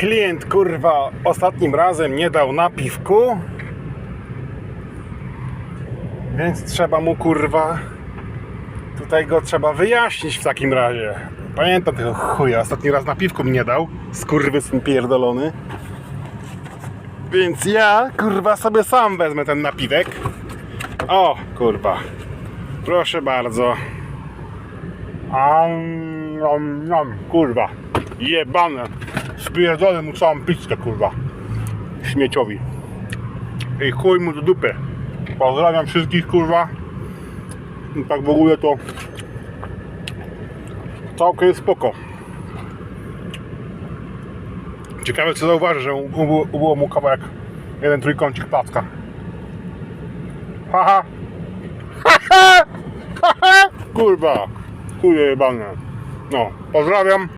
klient kurwa ostatnim razem nie dał napiwku. Więc trzeba mu kurwa tutaj go trzeba wyjaśnić w takim razie. Pamiętam tego chuja, ostatni raz napiwku mi nie dał. Skurwysyn pierdolony. Więc ja kurwa sobie sam wezmę ten napiwek. O kurwa. Proszę bardzo. Am, am, am, kurwa. Jebane. Spierdolę mu całą pizzę, kurwa. Śmieciowi. I chuj mu do dupy. Pozdrawiam wszystkich, kurwa. I tak w ogóle to całkiem spoko. Ciekawe co zauważy, że ubyło mu kawałek jeden trójkącik placka. Haha. Haha. Kurwa. Chuje jebane. No, pozdrawiam.